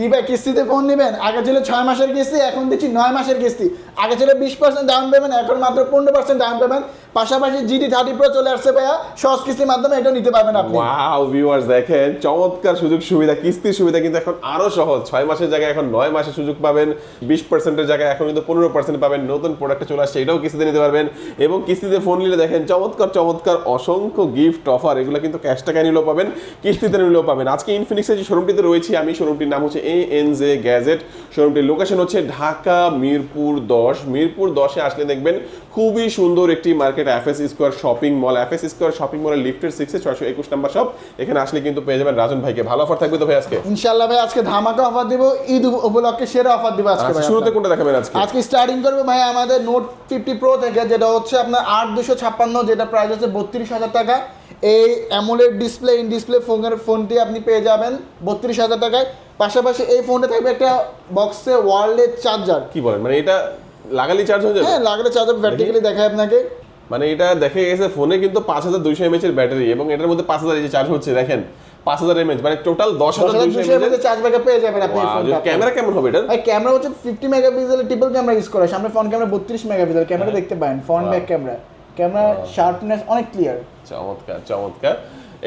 কি ভাই কিস্তিতে ফোন নেবেন, আগে ছিল ছয় মাসের কিস্তি, এখন দিচ্ছি নয় মাসের কিস্তি। আগে ছিল বিশ পার্সেন্ট ডাউন পেমেন্ট এখন মাত্র পনেরো পার্সেন্ট ডাউন পেমেন্ট পাশাপাশি জিডি থার্টি প্রো চলে আসছে ভাইয়া। সহজ কিস্তির মাধ্যমে এটা নিতে পারবেন আপনি। ওয়াও ভিউয়ার্স দেখেন, চমৎকার সুযোগ সুবিধা, কিস্তির সুবিধা কিন্তু এখন আরও সহজ। ছয় মাসের জায়গায় এখন নয় মাসের সুযোগ পাবেন, বিশ পার্সেন্টের জায়গায় এখন কিন্তু পনেরো পার্সেন্ট পাবেন, নতুন প্রোডাক্ট চলে আসছে, এটাও কিস্তিতে নিতে পারবেন। এবং কিস্তিতে ফোন নিলে দেখেন, চমৎকার চমৎকার, অসংখ্য গিফট অফার এগুলো কিন্তু ক্যাশ টাকা নিলেও পাবেন, কিস্তিতে নিলেও পাবেন। আজকে ইনফিনিক্সের যে শোরুমটিতে রয়েছি আমি শোরুমটির নাম হচ্ছে এ এন জে গ্যাজেট শোরুমটির লোকেশন হচ্ছে ঢাকা মিরপুর দশ। মিরপুর দশে আসলে দেখবেন খুবই সুন্দর একটি market FS square shopping mall FS square shopping মলের লিফটের সিক্সে ছয়শো একুশ নাম্বার শপ এখানে আসলে কিন্তু পেয়ে যাবেন রাজন ভাইকে। ভালো অফার থাকবে তো ভাই আজকে? ইনশাল্লাহ ভাই আজকে ধামাকা অফার দিব। ঈদ উপলক্ষে সেরা অফার দিব আজকে আচ্ছা ভাই শুরুতে কোনটা দেখাবেন আজকে? আজকে স্টার্টিং করব ভাই আমাদের নোট ফিফটি প্রো থেকে যেটা হচ্ছে আপনার আট দুশো ছাপ্পান্ন যেটা প্রাইস হচ্ছে বত্রিশ হাজার টাকা। এই অ্যামোলেড ডিসপ্লে ইন ডিসপ্লে ফোনের ফোনটি আপনি পেয়ে যাবেন বত্রিশ হাজার টাকায়। পাশাপাশি এই ফোনটা থাকবে একটা বক্সে ওয়ার্ল্ডের চার্জার কি বলেন? মানে এটা লাগালি চার্জ হয়ে যাবে? হ্যাঁ লাগলে চার্জার ভার্টিক্যালি দেখায় আপনাকে। মানে এটা দেখে গেছে ফোনে কিন্তু পাঁচ হাজার দুইশো এমএচ এর ব্যাটারি এবং এটার মধ্যে পাঁচ হাজার চার্জ হচ্ছে দেখেন পাঁচ হাজার এমএচ মানে টোটাল দশ হাজার দুইশো এমএচ চার্জ ব্যাকআপ পেয়ে যাবেন আপনি ক্যামেরা কেমন হবে এটা? ভাই ক্যামেরা হচ্ছে fifty megapixel triple camera use করে সামনে ফ্রন্ট ক্যামেরা বত্রিশ মেগাপিক্সেল ক্যামেরা দেখতে পারেন front back camera camera sharpness অনেক ক্লিয়ার চমৎকার চমৎকার।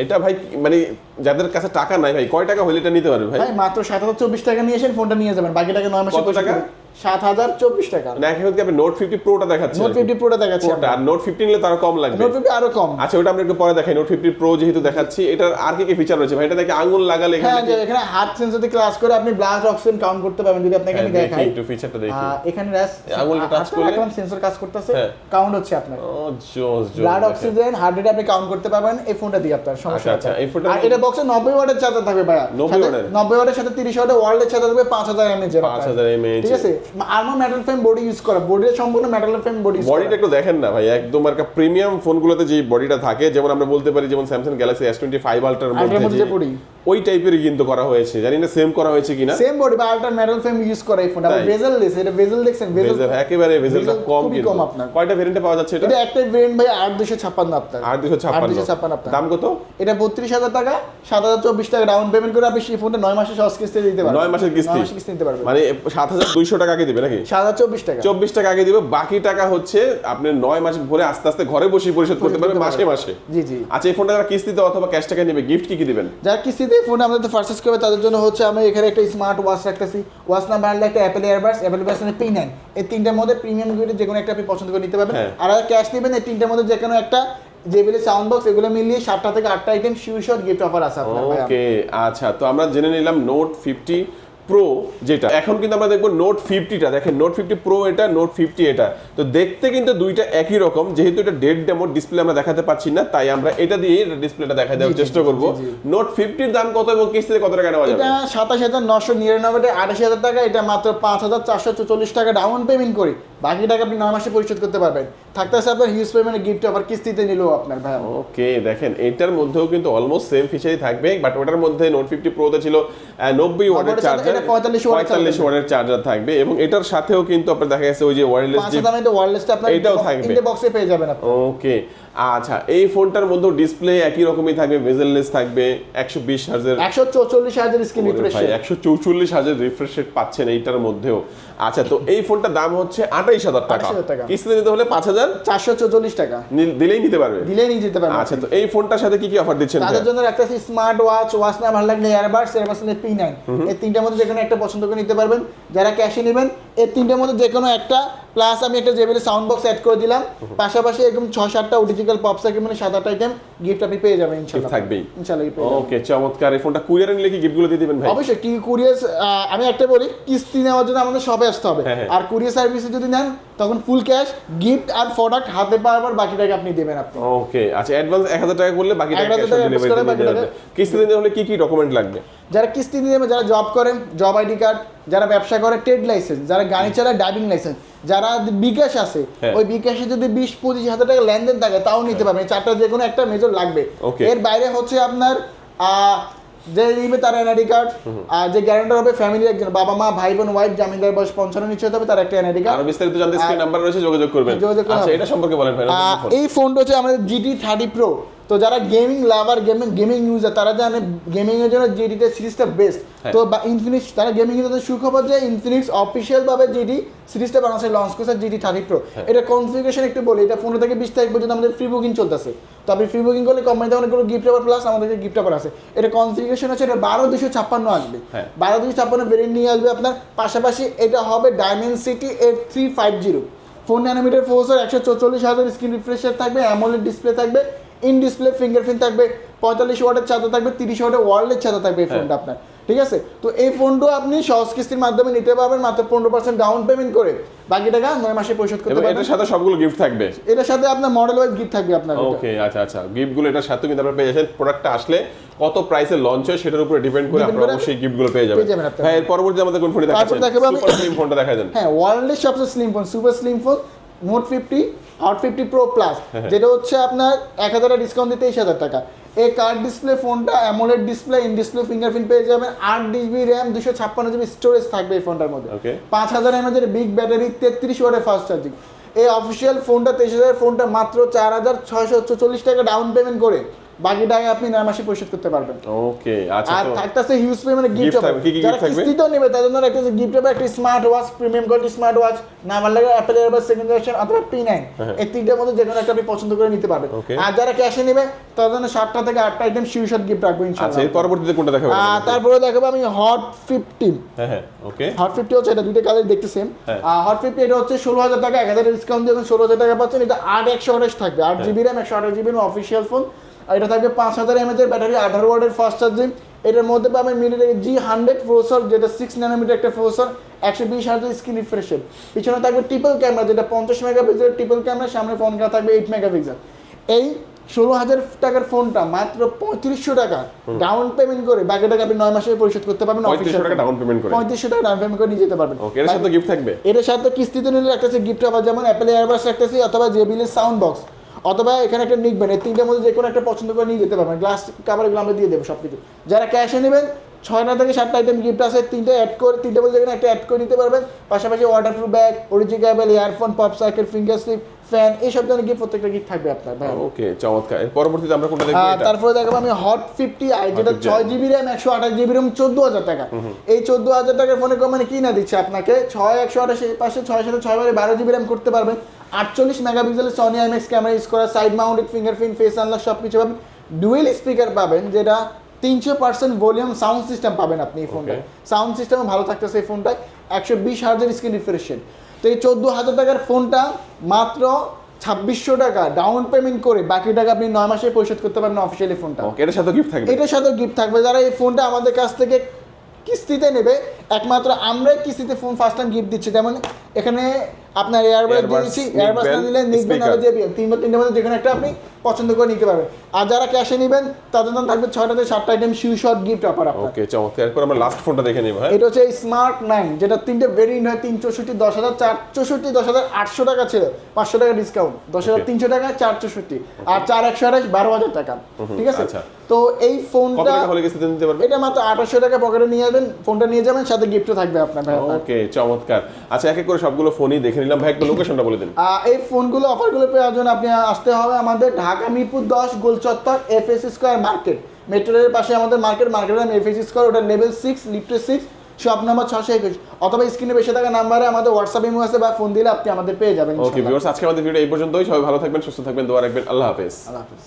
এটা ভাই মানে যাদের কাছে টাকা নাই ভাই কয় টাকা হলে এটা নিতে পারবে ভাই? মাত্র সাত হাজার চব্বিশ টাকা নিয়ে এসেন ফোনটা নিয়ে যাবেন বাকি টাকা নয় মাসে টাকা? সাত হাজার চব্বিশ টাকা। মানে আপনি নোট ফিফটি প্রোটা দেখাচ্ছে নোট ফিফটি প্রোটা দেখাচ্ছি আর নোট ফিফটি নিলে তার কম লাগবে। নোট ফিফটি আরও কম। আচ্ছা ওটা আমরা একটু পরে দেখাই। নোট ফিফটি প্রো যেহেতু দেখাচ্ছি এটার আর কি কি ফিচার রয়েছে? ভাই এটা দেখে আঙুল লাগালে হ্যাঁ এখানে এখানে হার্ট সেন্সর দিয়ে ক্লাস করে আপনি অক্সিজেন কাউন্ট করতে পারবেন যদি আপনাকে আমি হ্যাঁ, দেখাই একটু ফিচারটা দেখি। এখানে আঙুলটা touch করলে? এখন সেন্সর কাজ করতেছে। হ্যাঁ। কাউন্ট হচ্ছে আপনার। ও জোস জোস ব্লাড অক্সিজেন হার্ট রেট আপনি কাউন্ট করতে পারবেন। এই ফোনটা দিয়ে আপনার সমস্যা আচ্ছা, আছে এই ফোনটা আর এটা বক্সে নব্বই ওয়াটের চার্জার থাকবে ভাইয়া। 90 সাথে- ওয়াটের? নব্বই ওয়াটের সাথে তিরিশ ওয়াটের ওয়ার্ল্ডের চার্জার থাকবে পাঁচ হাজার এমএচ 5000 mAh ঠিক আছে? Armour metal frame body use করা বডি সম্পূর্ণ মেটাল ফ্রেম বডি বডিটা একটু দেখেন না ভাই একদম আর প্রিমিয়াম ফোনগুলোতে যে বডিটা থাকে যেমন আমরা বলতে পারি যেমন Samsung Galaxy S twenty five আল্ট্রার মধ্যে ওই টাইপেরই কিন্তু করা হয়েছে। জানি না সেম করা হয়েছে কিনা। সেম বডি বা আল্ট্রা মেটাল ফ্রেম ইউজ করে এই ফোনটা? ভেজেল লেস এটা ভেজেল দেখছেন? ভেজেল ভেজেল একেবারে ভেজেলটা কম কিন্তু। কম আপনার। কয়টা ভেরিয়েন্টে পাওয়া যাচ্ছে এটা? এটা একটা ভেরিয়েন্ট ভাই আট দুশো ছাপ্পান্ন আপনার। আট দুশো ছাপ্পান্ন। 8256 আপনার। দাম কত? এটা বত্রিশ হাজার টাকা সাত হাজার চব্বিশ টাকা ডাউন পেমেন্ট করে আপনি সেই ফোনটা নয় মাসে সহজ কিস্তি দিতে পারবেন। নয় মাসের কিস্তি? নয় মাসের কিস্তি নিতে পারবেন। মানে সাত হাজার দুইশো টাকা আগে দিবে নাকি? সাত হাজার চব্বিশ টাকা। চব্বিশ টাকা আগে দিবে বাকি টাকা হচ্ছে আপনি নয় মাস ভরে আস্তে আস্তে ঘরে বসে পরিশোধ করতে পারবেন মাসে মাসে। জি জি। আচ্ছা এই ফোনটা যারা কিস্তিতে অথবা ক্যাশ টাকা নেবে গিফট কি কি দিবেন? যারা কিস্তিতে ফোন আমাদের পারচেস করবে তাদের জন্য হচ্ছে আমি এখানে একটা স্মার্ট ওয়াচ রাখতেছি। ওয়াচ নাম্বার হলে একটা Apple earbuds Apple earbuds P nine এই তিনটার মধ্যে প্রিমিয়াম গ্রেডের যে কোনো একটা আপনি পছন্দ করে নিতে পারবেন। হ্যাঁ। আর ক্যাশ নেবেন এই তিনটার মধ্যে যে কোনো একটা যেগুলি সাউন্ড বক্স এগুলো মিলিয়ে সাতটা থেকে আটটা item sure shot gift offer আছে আপনার ওকে আচ্ছা তো আমরা জেনে নিলাম নোট ফিফটি প্রো যেটা। এখন কিন্তু আমরা দেখব নোট ফিফটিটা দেখেন নোট ফিফটি প্রো এটা নোট ফিফটি এটা। তো দেখতে কিন্তু দুইটা একই রকম যেহেতু এটা ডেড ডেমো ডিসপ্লে আমরা দেখাতে পাচ্ছি না তাই আমরা এটা দিয়ে ডিসপ্লেটা দেখা দেওয়ার চেষ্টা করব। নোট ফিফটির দাম কত এবং কিস্তিতে কত টাকা নেওয়া যাবে? এটা সাতাশ হাজার নশো নিরানব্বই আঠাশ হাজার টাকা এটা মাত্র পাঁচ হাজার চারশো চল্লিশ টাকা ডাউন পেমেন্ট করি। বাকি টাকা আপনি নয় মাসে পরিশোধ করতে পারবেন। থাকতে আছে আপনার হিউজ পেমেন্ট গিফট অফার কিস্তিতে নিলেও আপনার ভাই ওকে দেখেন এটার মধ্যেও কিন্তু অলমোস্ট সেম ফিচারই থাকবে বাট ওটার মধ্যে নোট ফিফটি প্রোতে ছিল নব্বই ওয়াটের চার্জার এটা 45 watt পঁয়তাল্লিশ। ওয়াটের চার্জার থাকবে এবং এটার সাথেও কিন্তু আপনার দেখা গেছে ওই যে ওয়্যারলেস আপনার এইটাও থাকবে। বক্সে পেয়ে যাবেন ওকে আচ্ছা এই ফোনটার মধ্যে ডিসপ্লে একই রকমই থাকবে ভেজেললেস থাকবে একশো বিশ হাজার একশো চৌচল্লিশ হাজার স্ক্রিন রিফ্রেশ একশো চৌচল্লিশ হাজার রিফ্রেশ রেট পাচ্ছেন এইটার মধ্যেও। আচ্ছা তো এই ফোনটার দাম হচ্ছে আঠাইশ হাজার টাকা। কিস্তিতে নিতে হলে পাঁচ হাজার। চারশো চৌচল্লিশ টাকা। দিলেই নিতে পারবে। দিলেই নিয়ে যেতে পারবে। আচ্ছা তো এই ফোনটার সাথে কি কি অফার দিচ্ছেন তাদের জন্য একটা স্মার্ট ওয়াচ ওয়াচ না ভালো লাগলে এয়ারবাডস এয়ারবাডস পি নাইন এই তিনটার মধ্যে যে কোনো একটা পছন্দ করে নিতে পারবেন। যারা ক্যাশে নেবেন এই তিনটার মধ্যে যেকোনো একটা প্লাস আমি একটা জেবিলি সাউন্ড বক্স অ্যাড করে দিলাম পাশাপাশি একদম ছ সাতটা ওটিজিক্যাল পপস থাকে মানে সাত আট আইটেম গিফট আপনি পেয়ে যাবেন ইনশাল্লাহ থাকবেই। যাবেন। ওকে চমৎকার এই ফোনটা কুরিয়ারে নিলে কি গিফটগুলো দিয়ে দিবেন ভাই অবশ্যই কি কুরিয়ার আমি একটা বলি কিস্তি নেওয়ার জন্য আমাদের শপে আসতে হবে হ্যাঁ, হ্যাঁ। আর কুরিয়ার সার্ভিসে যদি নেন তখন ফুল ক্যাশ গিফট আর প্রোডাক্ট হাতে পাওয়ার বাকি টাকা আপনি দেবেন আপনি। ওকে আচ্ছা অ্যাডভান্স এক হাজার টাকা করলে বাকি টাকা 1000 ক্যাশ ডেলিভারি দিয়ে কিস্তি দিতে হলে কি কি ডকুমেন্ট লাগবে? যারা কিস্তি নেবে, যারা জব করেন জব আইডি কার্ড যারা ব্যবসা করে ট্রেড লাইসেন্স যারা গাড়ি চালায় ড্রাইভিং লাইসেন্স যারা বিকাশ আছে হ্যাঁ। ওই বিকাশে যদি বিশ পঁচিশ হাজার টাকা লেনদেন থাকে তাও নিতে পারবেন। এই চারটা যে কোনো একটা মেজর লাগবে. এর বাইরে হচ্ছে আপনার যে নিবে তার এনআইডি কার্ড আর যে গ্যারান্টার হবে ফ্যামিলি একজন বাবা মা ভাই বোন ওয়াইফ জামিনদার বয়স পঞ্চান্ন নিশ্চয় হবে তার একটা এনআইডি কার্ড আর বিস্তারিত জানতে স্ক্রিন নাম্বার রয়েছে যোগাযোগ করবেন। যোগাযোগ করবেন। আচ্ছা এটা সম্পর্কে বলেন ভাই। এই ফোনটা হচ্ছে আমাদের জিটি থার্টি প্রো তো যারা gaming lover gaming gaming user তারা জানে গেমিং এর জন্য জিডিটা সিরিজটা বেস্ট। তো বা ইনফিনিক্স তারা গেমিং এর সুখবর যে ইনফিনিক্স অফিসিয়াল ভাবে জিডি সিরিজটা বাংলাদেশে লঞ্চ করছে জিডি থার্টি প্রো। এটা কনফিগারেশন একটু বলি এটা পনেরো থেকে বিশ তারিখ পর্যন্ত আমাদের ফ্রি বুকিং চলতেছে। তো আপনি ফ্রি বুকিং করলে কোম্পানিতে অনেকগুলো গিফট পেপার প্লাস আমাদেরকে গিফট পেপার আছে। এটা কনফিগারেশন হচ্ছে এটা বারো দুশো ছাপ্পান্ন আসবে। হ্যাঁ। বারো দুশো ছাপ্পান্ন ভেরিয়েন্ট নিয়ে আসবে আপনার। পাশাপাশি এটা হবে Dimensity eight three five zero four nanometre ফোর্সের একশো চৌচল্লিশ হাজার স্ক্রিন রিফ্রেশার থাকবে অ্যামোলেড ডিসপ্লে থাকবে ইন ডিসপ্লে ফিঙ্গারপ্রিন্ট থাকবে পঁয়তাল্লিশ ওয়াটের চার্জার থাকবে তিরিশ ওয়াটের ওয়ার্ল্ডের চার্জার থাকবে এই হ্যাঁ। ফোনটা আপনার ঠিক আছে? তো এই ফোনটা আপনি সহজ কিস্তির মাধ্যমে নিতে পারবেন মাত্র পনেরো পার্সেন্ট ডাউন পেমেন্ট করে। বাকি টাকা নয় মাসে পরিশোধ করতে পারবেন। এটার সাথে সবগুলো গিফট থাকবে? এটার সাথে আপনার মডেল ওয়াইজ গিফট থাকবে আপনার ওকে আচ্ছা আচ্ছা। গিফটগুলো এটার সাথে কিন্তু আপনারা পেয়ে যাচ্ছেন। প্রোডাক্টটা আসলে কত প্রাইসে লঞ্চ হয় সেটার উপরে ডিপেন্ড করে আপনারা অবশ্যই গিফটগুলো পেয়ে যাবেন। পেয়ে যাবেন হ্যাঁ এর পরবর্তী আমাদের কোন ফোনটা তারপর দেখাচ্ছেন? দেখাবো আমি- সুপার স্লিম ফোনটা দেখা দেন। হ্যাঁ ওয়ার্ল্ডের সবচেয়ে slim phone super slim phone note fifty out fifty pro plus হ্যাঁ। যেটা হচ্ছে আপনার এক হাজার ডিসকাউন্ট দিতে তেইশ হাজার টাকা। এই কার্ড ডিসপ্লে ফোনটা AMOLED display in display fingerprint পেয়ে যাবেন। আট জিবি র্যাম দুশো ছাপ্পান্ন জিবি স্টোরেজ থাকবে এই ফোনটার মধ্যে। পাঁচ হাজার এমএজের বিগ ব্যাটারি তেত্রিশ ওয়াটের ফাস্ট চার্জিং এই অফিসিয়াল ফোনটা তেইশ হাজার ফোনটা মাত্র চার হাজার ছয়শো চল্লিশ টাকা ডাউন পেমেন্ট করে। বাকি টাকা আপনি নয় মাসে পরিশোধ করতে পারবেন। ওকে আচ্ছা আর থাকতেছে হিউজ পরিমাণে গিফট যারা? কিস্তিতেও নেবে তাদের জন্য একটা গিফট হবে একটা smart watch premium quality smart watch না আমার লাগে অ্যাপেল এয়ারবাস সেকেন্ড জেনারেশন অথবা পি নাইন হ্যাঁ। এই তিনটার মধ্যে যে কোনো একটা আপনি পছন্দ করে নিতে পারবেন। আর যারা ক্যাশে নেবে তাদের জন্য সাতটা থেকে আটটা আইটেম গিফট রাখব আচ্ছা ইনশাআল্লাহ এর পরবর্তীতে কোনটা দেখাবেন আর তারপরে দেখাবো আমি হট ফিফটিন হ্যাঁ হ্যাঁ ওকে হট ফিফটি হচ্ছে এটা দুটো কালার দেখতে সেম হ্যাঁ। হট ফিফটি এটা হচ্ছে ষোলো হাজার টাকা এক হাজার ডিসকাউন্ট দিয়ে ষোলো হাজার টাকা পাচ্ছেন এটা আট একশো আঠাশ থাকবে। আট হ্যাঁ। জিবি র্যাম একশো আঠাশ জিবি অফিসিয়াল ফোন এটা থাকবে পাঁচ হাজার এমএচ এর ব্যাটারি আঠারো ওয়াটের ফাস্ট চার্জিং এটার মধ্যে পাবেন মিডিটেক জি হান্ড্রেড প্রসেসর যেটা সিক্স ন্যানোমিটার একটা প্রসেসর একশো বিশ হাজার স্ক্রিন রিফ্রেশের পিছনে থাকবে ট্রিপল ক্যামেরা যেটা পঞ্চাশ মেগাপিক্সেল ট্রিপল ক্যামেরা সামনে ফোন ক্যামেরা থাকবে এইট মেগাপিক্সেল এই ষোলো হাজার টাকার ফোনটা মাত্র পঁয়ত্রিশশো টাকা। ডাউন পেমেন্ট করে বাকি টাকা আপনি নয় মাসে পরিশোধ করতে পারবেন পঁয়ত্রিশশো টাকা ডাউন পেমেন্ট করে। পঁয়ত্রিশশো টাকা ডাউন পেমেন্ট করে নিয়ে যেতে পারবেন। এর সাথে গিফট থাকবে? এটার সাথে কিস্তিতে নিলে একটা গিফট আবার যেমন অ্যাপেল এয়ারবাস রাখতেছি অথবা জেবিলের সাউন্ড বক্স অথবা এখানে একটা নিকবেন এই তিনটার মধ্যে যে কোনো একটা পছন্দ করে নিয়ে যেতে পারবেন। গ্লাস কাভারগুলো আমরা দিয়ে দেবো সব কিছু যারা ক্যাশে নেবেন ছয়টা থেকে সাতটা আইটেম গিফট আছে তিনটে অ্যাড করে তিনটে বলতে যেখানে একটা অ্যাড করে নিতে পারবেন। পাশাপাশি waterproof bag original earphone pop cycle finger sleeve fan এইসব ধরনের গিফট প্রত্যেকটা গিফট থাকবে আপনার ভাই। ওকে চমৎকার। পরবর্তীতে আমরা কোনটা দেখব? এটা। তারপরে দেখাবো আমি হট ফিফটি আই যেটা 50i ছয় জিবি র্যাম একশো আঠাশ জিবি র্যাম চোদ্দ হাজার টাকা। এই চোদ্দ হাজার টাকার ফোনে কোম্পানি কি না দিচ্ছে আপনাকে? ছয় একশো আঠাশ পাশে ছয় সাথে ছয় বারে বারো জিবি র্যাম করতে পারবেন। আটচল্লিশ মেগাপিক্সেলের সনি আইম্যাক্স ক্যামেরা ইউজ করা side mounted fingerprint face unlock সব কিছু পাবেন। ডুয়েল স্পিকার পাবেন যেটা তিনশো পার্সেন্ট ভলিউম সাউন্ড সিস্টেম পাবেন আপনি এই ফোনটায় সাউন্ড সিস্টেমও ভালো থাকতেছে এই ফোনটায় একশো বিশ হাজার স্ক্রিন রিফ্রেশন তো এই চোদ্দ হাজার টাকার ফোনটা মাত্র ছাব্বিশশো টাকা। ডাউন পেমেন্ট করে বাকি টাকা আপনি নয় মাসে পরিশোধ করতে পারবেন অফিসিয়ালি ফোনটা এর সাথে গিফট থাকবে। এটার সাথে গিফট থাকবে। যারা এই ফোনটা আমাদের কাছ থেকে কিস্তিতে নেবে একমাত্র আমরাই কিস্তিতে ফোন ফার্স্ট টাইম গিফট দিচ্ছি। যেমন এখানে আপনার এয়ারবাস দিয়ে Earbuds, দিচ্ছি এয়ারবাস না নিলে নিকবেন। নাহলে দিয়ে তিনবার তিনটের মধ্যে যেখানে একটা আপনি পছন্দ করে নিতে পারবেন। আর যারা ক্যাশে নেবেন তাদের জন্য থাকবে ছয়টা থেকে সাতটা item sure shot gift offer আপনার। ওকে চমৎকার। এরপর আমরা লাস্ট ফোনটা দেখে নিব হ্যাঁ? এটা হচ্ছে স্মার্ট নাইন যেটা তিনটে ভেরিয়েন্ট হয় তিন চৌষট্টি দশ হাজার চার চৌষট্টি দশ হাজার আটশো টাকা ছিল। পাঁচশো টাকা ডিসকাউন্ট দশ হাজার তিনশো টাকা চার চৌষট্টি। আর চার একশো আঠাশ বারো হাজার টাকা। ঠিক আছে? আচ্ছা। তো এই ফোনটা টাকা হলে কিস্তিতে নিতে পারবে? এটা মাত্র আঠাশশো টাকা পকেটে নিয়ে যাবেন ফোনটা নিয়ে যাবেন সাথে গিফটও থাকবে আপনার ভাই ওকে চমৎকার। আচ্ছা এক এক করে সবগুলো ফোনই দেখে নিলাম। ভাই একটু লোকেশনটা বলে দিন। এই ফোনগুলো অফারগুলো পাওয়ার জন্য আপনি আসতে হবে আমাদের ঢাকা মিরপুর দশ গোলচত্বর F S square market metro রেলের পাশে আমাদের মার্কেট মার্কেটের নাম এফ এস স্কোয়ার ওটা লেভেল সিক্স লিফটে সিক্স শপ নাম্বার ছশো একুশ। অথবা স্ক্রিনে বেশি থাকা নাম্বারে আমাদের হোয়াটসঅ্যাপ ইমো আছে বা ফোন দিলে আপনি আমাদের পেয়ে যাবেন ওকে ভিউয়ার্স আজকে আমাদের ভিডিও এই পর্যন্তই। সবাই ভালো থাকবেন সুস্থ থাকবেন দোয়া রাখবেন। আল্লাহ হাফেজ। আল্লাহ হাফিজ।